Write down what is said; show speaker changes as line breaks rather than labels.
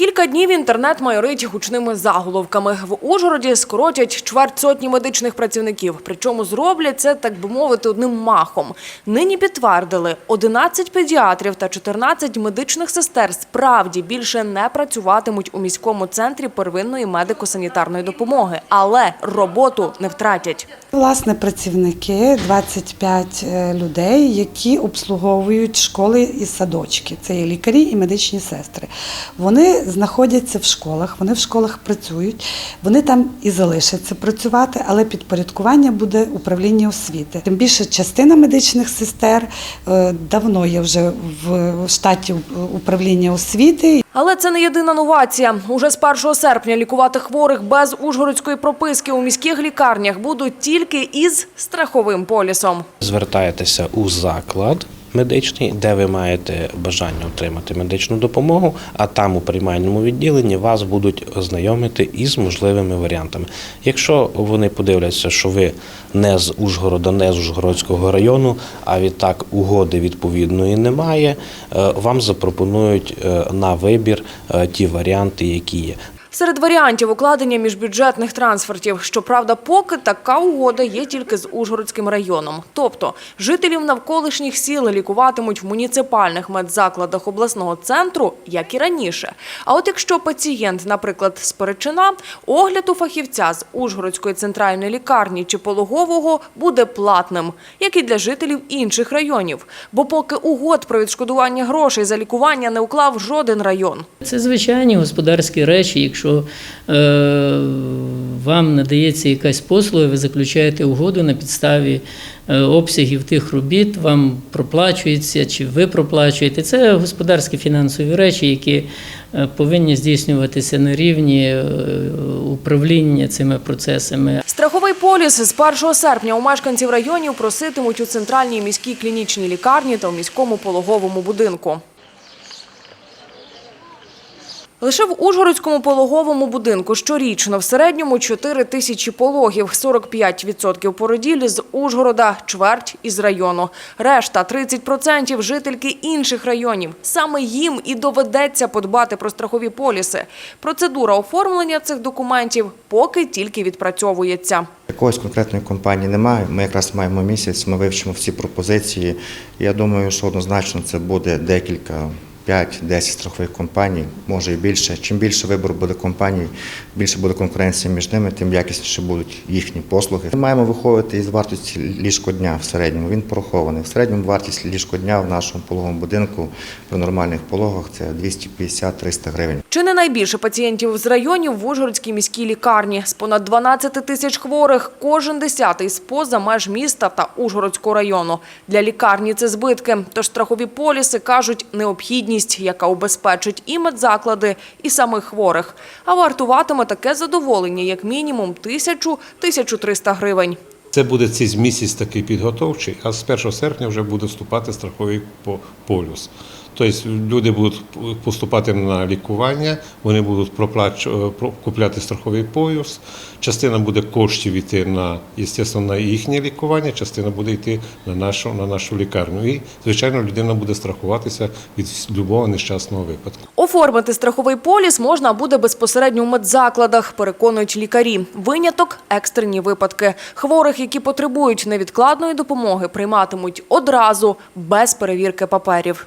Кілька днів інтернет майорить гучними заголовками. В Ужгороді скоротять чверть сотні медичних працівників. Причому зроблять це, так би мовити, одним махом. Нині підтвердили, 11 педіатрів та 14 медичних сестер справді більше не працюватимуть у міському центрі первинної медико-санітарної допомоги, але роботу не втратять.
Власне, працівники 25 е, людей, які обслуговують школи і садочки. Це є лікарі і медичні сестри. Вони знаходяться в школах, вони в школах працюють, вони там і залишаться працювати, але підпорядкування буде управління освіти. Тим більше частина медичних сестер е, давно є вже в штаті управління освіти.
Але це не єдина новація. Уже з 1 серпня лікувати хворих без ужгородської прописки у міських лікарнях будуть тільки із страховим полісом.
звертаєтеся у заклад медичний, де ви маєте бажання отримати медичну допомогу, а там у приймальному відділенні вас будуть ознайомити із можливими варіантами. Якщо вони подивляться, що ви не з Ужгорода, не з Ужгородського району, а відтак угоди відповідної немає, е, вам запропонують е, на вибір е, ті варіанти, які є.
Серед варіантів укладення міжбюджетних трансфертів. Щоправда, поки така угода є тільки з Ужгородським районом. Тобто жителів навколишніх сіл лікуватимуть в муніципальних медзакладах обласного центру, як і раніше. А от якщо пацієнт, наприклад, з Перечина, огляд у фахівця з Ужгородської центральної лікарні чи пологового буде платним, як і для жителів інших районів. Бо поки угод про відшкодування грошей за лікування не уклав жоден район.
Це звичайні господарські речі. Якщо е, вам надається якась послуга, ви заключаєте угоду на підставі е, обсягів тих робіт, вам проплачується чи ви проплачуєте. Це господарські фінансові речі, які е, повинні здійснюватися на рівні управління цими процесами.
Страховий поліс з 1 серпня у мешканців районів проситимуть у центральній міській клінічній лікарні та у міському пологовому будинку. Лише в Ужгородському пологовому будинку щорічно в середньому 4 тисячі пологів, 45% породілі з Ужгорода, чверть із району. Решта 30% жительки інших районів. Саме їм і доведеться подбати про страхові поліси. Процедура оформлення цих документів поки тільки відпрацьовується.
Якогось конкретної компанії немає. Ми якраз маємо місяць, ми вивчимо всі пропозиції. Я думаю, що однозначно це буде декілька. 5-10 страхових компаній, може і більше. Чим більше вибору буде компаній, більше буде конкуренція між ними, тим якісніше будуть їхні послуги. Ми маємо виходити із вартості ліжкодня в середньому. Він порахований. В середньому вартість ліжкодня в нашому пологовому будинку при нормальних пологах це 250-300 гривень.
Чи не найбільше пацієнтів з районів в Ужгородській міській лікарні? З понад 12 тисяч хворих кожен десятий з поза меж міста та Ужгородського району. Для лікарні це збитки. Тож страхові поліси кажуть необхідність, яка убезпечить і медзаклади, і самих хворих. А вартуватиме таке задоволення як мінімум тисячу-1300 гривень.
Це буде цей місяць такий підготовчий, а з 1 серпня вже буде вступати страховий по- полюс. Тобто люди будуть поступати на лікування, вони будуть проплач- про- купляти страховий полюс. Частина буде коштів йти на, на їхнє лікування, частина буде йти на нашу, на нашу лікарню. І, звичайно, людина буде страхуватися від будь-якого нещасного випадку.
Оформити страховий поліс можна буде безпосередньо у медзакладах, переконують лікарі. Виняток – екстрені випадки. Хворих, які потребують невідкладної допомоги, прийматимуть одразу, без перевірки паперів.